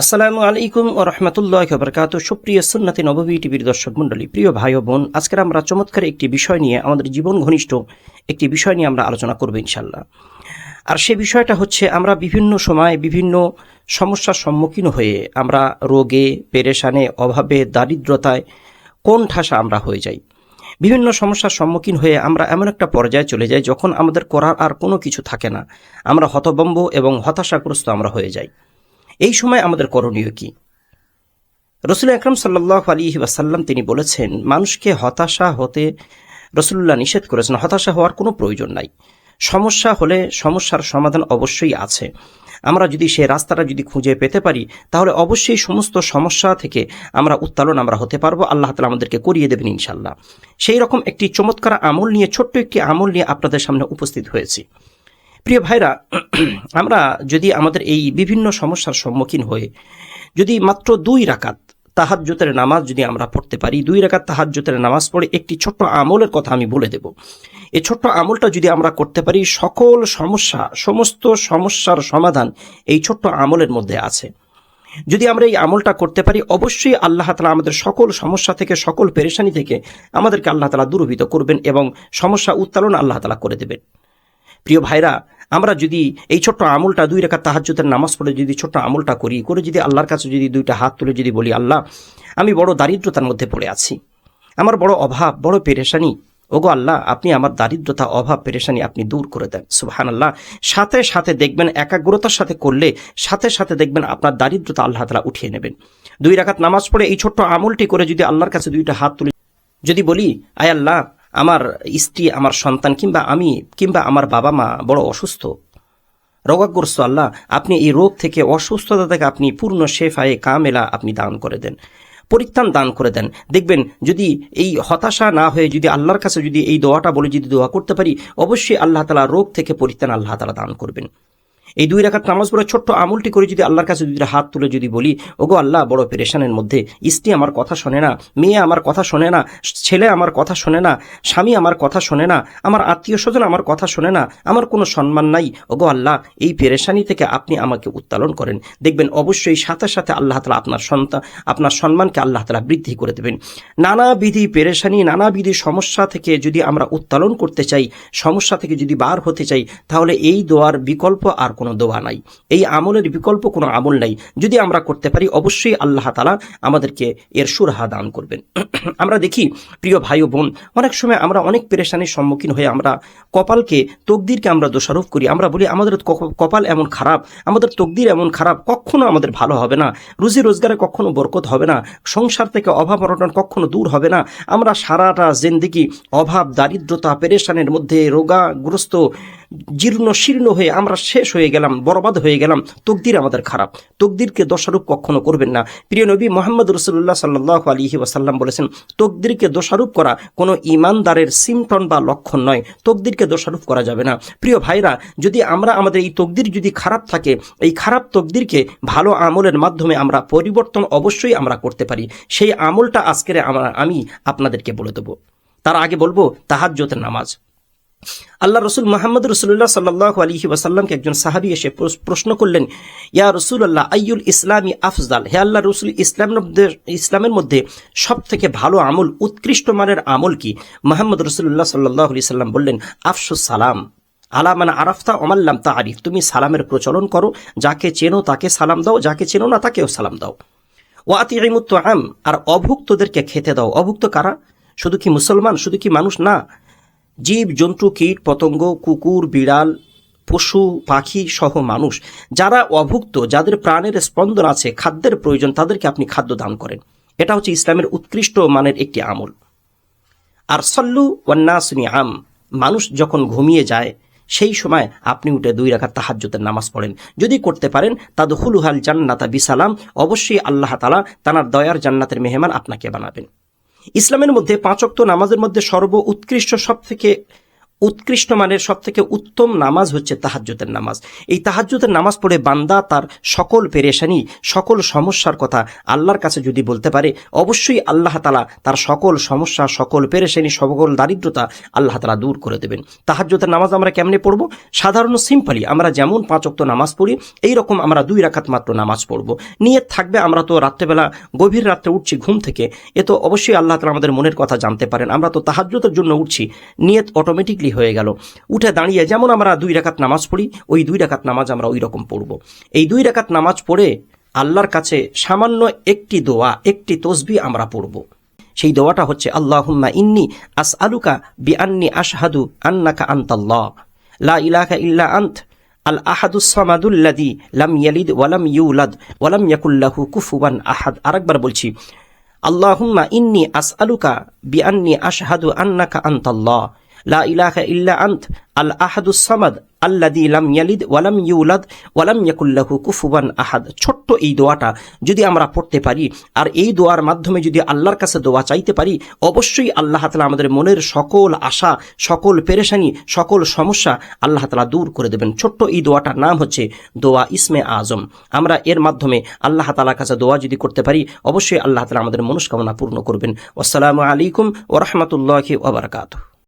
আসসালামু আলাইকুম ও রহমতুল্লাহ বরকাত সুপ্রিয় সুন্নাতি নববী টিভির দর্শক মন্ডলী প্রিয় ভাই ও বোন, আজকের আমরা চমৎকার একটি বিষয় নিয়ে, আমাদের জীবন ঘনিষ্ঠ একটি বিষয় নিয়ে আমরা আলোচনা করব ইনশাল্লাহ আর সে বিষয়টা হচ্ছে, আমরা বিভিন্ন সময় বিভিন্ন সমস্যার সম্মুখীন হয়ে আমরা রোগে, পেরেশানে, অভাবে, দারিদ্রতায় কোন ঠাসা আমরা হয়ে যাই। বিভিন্ন সমস্যার সম্মুখীন হয়ে আমরা এমন একটা পর্যায়ে চলে যাই যখন আমাদের করার আর কোনো কিছু থাকে না। আমরা হতবম্ব এবং হতাশাগ্রস্ত আমরা হয়ে যাই। এই সময় আমাদের করণীয় কি? রসুল আকরম সাল্লাহ আলী ওয়াসাল্লাম তিনি বলেছেন, মানুষকে হতাশা হতে রসুল্লাহ নিষেধ করেছেন। হতাশা হওয়ার কোনো প্রয়োজন নাই। সমস্যা হলে সমস্যার সমাধান অবশ্যই আছে। আমরা যদি সে রাস্তাটা যদি খুঁজে পেতে পারি, তাহলে অবশ্যই সমস্ত সমস্যা থেকে আমরা উত্তালন আমরা হতে পারব। আল্লাহ তালা আমাদেরকে করিয়ে দেবেন ইনশাল্লাহ সেই রকম একটি চমৎকার আমল নিয়ে, ছোট্ট একটি আমল নিয়ে আপনাদের সামনে উপস্থিত হয়েছি। প্রিয় ভাইরা, আমরা যদি আমাদের এই বিভিন্ন সমস্যার সম্মুখীন হয়ে যদি মাত্র দুই রাকাত তাহাজ্জুতের নামাজ যদি আমরা পড়তে পারি, দুই রাকাত তাহাজ্জুতের নামাজ পড়ে একটি ছোট্ট আমলের কথা আমি বলে দেব। এই ছোট্ট আমলটা যদি আমরা করতে পারি, সকল সমস্যা, সমস্ত সমস্যার সমাধান এই ছোট্ট আমলের মধ্যে আছে। যদি আমরা এই আমলটা করতে পারি, অবশ্যই আল্লাহ তালা আমাদের সকল সমস্যা থেকে, সকল পেরেশানি থেকে আমাদেরকে আল্লাহ তালা দূরভীত করবেন এবং সমস্যা উত্তোলন আল্লাহ তালা করে দেবেন। প্রিয় ভাইরা আমরা যদি এই ছোট্ট আমলটা দুই রেখা তাহাজ্যতের নামাজ পড়ে যদি ছোট্ট আমলটা করি, করে যদি আল্লাহর কাছে যদি দুইটা হাত তুলে যদি বলি, আল্লাহ, আমি বড় দারিদ্রতার মধ্যে পড়ে আছি। আমার বড় অভাব, বড় পেরেশানি। ওগো আল্লাহ, আপনি আমার দারিদ্রতা, অভাব, পেরেশানি আপনি দূর করে দেন। সুবহান আল্লাহ সাথে সাথে দেখবেন, একাগ্রতার সাথে করলে সাথে সাথে দেখবেন আপনার দারিদ্রতা আল্লাহ তালা উঠিয়ে নেবেন। দুই রাখাত নামাজ পড়ে এই ছোট্ট আমলটি করে যদি আল্লাহর কাছে দুইটা হাত তুলে যদি বলি, আয় আল্লাহ আমার স্ত্রী, আমার সন্তান কিংবা আমি কিংবা আমার বাবা মা বড় অসুস্থ। রোগাগ্রস্ত আল্লাহ, আপনি এই রোগ থেকে, অসুস্থতা থেকে আপনি পূর্ণ শেফায়ে কামেলা আপনি দান করে দেন। পরিত্রাণ দান করে দেন। দেখবেন যদি এই হতাশা না হয়ে, যদি আল্লাহর কাছে যদি এই দোয়াটা বলে, যদি দোয়া করতে পারি, অবশ্যই আল্লাহ তালা রোগ থেকে পরিত্রাণ আল্লাহ তালা দান করবেন। এই দুই রাখাত নামাজ পড়ে ছোট্ট আমলটি করে যদি আল্লাহর কাছে যদি হাত তুলে যদি বলি, ওগো আল্লাহ, বড় পেরেশানের মধ্যে স্ত্রী আমার কথা শোনে না, মেয়ে আমার কথা শোনে না, ছেলে আমার কথা শোনে না, স্বামী আমার কথা শোনে না, আমার আত্মীয় স্বজন আমার কথা শোনে না, আমার কোনো সম্মান নাই, ওগো আল্লাহ, এই পেরেশানি থেকে আপনি আমাকে উত্তোলন করেন। দেখবেন অবশ্যই সাথে সাথে আল্লাহ তালা আপনার সন্তান, আপনার সম্মানকে আল্লাহ তালা বৃদ্ধি করে দেবেন। নানাবিধি পেরেশানি, নানাবিধি সমস্যা থেকে যদি আমরা উত্তোলন করতে চাই, সমস্যা থেকে যদি বার হতে চাই, তাহলে এই দোয়ার বিকল্প আর কোনো দোয়া নাই। এই আমলের বিকল্প কোনো আমল নাই। যদি আমরা করতে পারি, অবশ্যই আল্লাহ তালা আমাদেরকে এর সুরাহা দান করবেন। আমরা দেখি, প্রিয় ভাই ও বোন, অনেক সময় আমরা অনেক পেরেশানির সম্মুখীন হয়ে আমরা কপালকে, তকদিরকে আমরা দোষারোপ করি। আমরা বলি, আমাদের কপাল এমন খারাপ, আমাদের তকদির এমন খারাপ, কখনো আমাদের ভালো হবে না। রুজি রোজগারে কখনো বরকত হবে না। সংসার থেকে অভাব অনটন কখনো দূর হবে না। আমরা সারাটা জিন্দিগি অভাব, দারিদ্রতা, পেরেশানের মধ্যে রোগাগ্রস্ত, জীর্ণ শীর্ণ হয়ে আমরা শেষ হয়ে গেলাম, বরবাদ হয়ে গেলাম, তকদির আমাদের খারাপ। তকদিরকে দোষারোপ কখনো করবেন না। প্রিয় নবী মোহাম্মদ রসুল্লাহ সাল্লাহ আলিহি ওয়াসাল্লাম বলেছেন, তকদিরকে দোষারোপ করা কোনো ইমানদারের সিমটন বা লক্ষণ নয়। তকদিরকে দোষারোপ করা যাবে না। প্রিয় ভাইরা, যদি আমরা আমাদের এই তকদির যদি খারাপ থাকে, এই খারাপ তকদিরকে ভালো আমলের মাধ্যমে আমরা পরিবর্তন অবশ্যই আমরা করতে পারি। সেই আমলটা আজকের আমরা আমি আপনাদেরকে বলে দেবো। তার আগে বলব তাহাজ্জতের নামাজ। আল্লাহ রসুল মোহাম্মদ রসুল্লাহ সাল্লাহ আলহি ওয়াসাল্লামকে একজন সাহাবি এসে প্রশ্ন করলেন, ইয়া রসুল্লাহ আইয়ুল ইসলামী আফজাল? হে আল্লাহ রসুল, ইসলাম ইসলামের মধ্যে সব থেকে ভালো আমল, উৎকৃষ্ট মানের আমল কি? মোহাম্মদ রসুল্লাহ সাল্লাহ আলি সাল্লাম বললেন আফসুস সালাম। আলা মানে আরাফতা অমাল্লাম তা আরিফ তুমি সালামের প্রচলন করো, যাকে চেনো তাকে সালাম দাও, যাকে চেনো না তাকেও সালাম দাও। ওয়াতি আম আর অভুক্তদেরকে খেতে দাও। অভুক্ত কারা? শুধু কি মুসলমান, শুধু কি মানুষ? না। জীব জন্তু কীট, পতঙ্গ, কুকুর, বিড়াল, পশু, পাখি সহ মানুষ, যারা অভুক্ত, যাদের প্রাণের স্পন্দন আছে, খাদ্যের প্রয়োজন, তাদেরকে আপনি খাদ্য দান করেন। এটা হচ্ছে ইসলামের উৎকৃষ্ট মানের একটি আমল। আর সল্লু ওয়ান্নাসনি আম মানুষ যখন ঘুমিয়ে যায়, সেই সময় আপনি উঠে দুই রাখা তাহাজ্জুতের নামাজ পড়েন। যদি করতে পারেন তাদ হুলুহাল জান্নাতা বিসালাম, অবশ্যই আল্লাহ তালা তানার দয়ার জান্নাতের মেহমান আপনাকে বানাবেন। ইসলামের মধ্যে পাঁচক্ত নামাজের মধ্যে সর্ব উৎকৃষ্ট সব থেকে উৎকৃষ্ট মানের সব থেকে উত্তম নামাজ হচ্ছে তাহাজ্জুদের নামাজ। এই তাহাজ্জুদের নামাজ পড়ে বান্দা তার সকল পেরেশানি, সকল সমস্যার কথা আল্লাহর কাছে যদি বলতে পারে, অবশ্যই আল্লাহ তালা তার সকল সমস্যা, সকল পেরেশানি, সকল দারিদ্রতা আল্লাহ তালা দূর করে দেবেন। তাহাজ্জুদের নামাজ আমরা কেমনে পড়ব? সাধারণ সিম্পলি আমরা যেমন পাঁচ অক্ত নামাজ পড়ি এই রকম আমরা দুই রাখাত মাত্র নামাজ পড়ব। নিয়ে থাকবে আমরা তো রাত্রেবেলা গভীর রাত্রে উঠছি ঘুম থেকে, এ তো অবশ্যই আল্লাহ তালা আমাদের মনের কথা জানতে পারেন। আমরা তো তাহাজ্জুদের জন্য উঠছি, নিয়ত অটোমেটিকলি হয়ে গেল। উঠে দাঁড়িয়ে যেমন আমরা দুই রাকাত নামাজ পড়ি, ওই দুই রাকাত নামাজ আমরা ওই রকম পড়ব। এই দুই রাকাত নামাজ পড়ে আল্লাহর কাছে সামান্য একটি দোয়া, একটি তসবি আমরা পড়ব। সেই দোয়াটা হচ্ছে, আল্লাহুম্মা ইন্নি আস আলুকা বি আন্নি আশহাদু আন্নাকা আন্তাল্লাহ। লা ইলাহা ইল্লা আন্ত, আল আহাদুস সামাদুল্লাদি লাম ইয়ালিদ ওয়ালাম ইউলাদ ওয়ালাম ইয়াকুল্লাহু কুফুয়ান আহাদ। আরেকবার বলছি, আল্লাহুম্মা ইন্নি আসআলুকা বিআন্নি আশহাদু আন্নাকা আনতাল্লাহ। লা ইলাহা ইল্লা আন্ত, আল আহাদুস সামাদ আল্লাদি লাম ইয়ালিদ ওয়ালাম ইউলাদ ওয়ালাম ইয়াকুল্লাহু কুফুয়ান আহাদ। ছোট্ট এই দোয়াটা যদি আমরা পড়তে পারি, আর এই দোয়ার মাধ্যমে যদি আল্লাহর কাছে দোয়া চাইতে পারি, অবশ্যই আল্লাহ তালা আমাদের মনের সকল আশা, সকল পেরেশানি, সকল সমস্যা আল্লাহ তালা দূর করে দেবেন। ছোট্ট এই দোয়াটার নাম হচ্ছে দোয়া ইসমে আজম। আমরা এর মাধ্যমে আল্লাহ তালার কাছে দোয়া যদি করতে পারি, অবশ্যই আল্লাহ তালা আমাদের মনস্কামনা পূর্ণ করবেন। আসসালামু আলাইকুম ওরহমতুল্লাহি ওবরাকাতুহ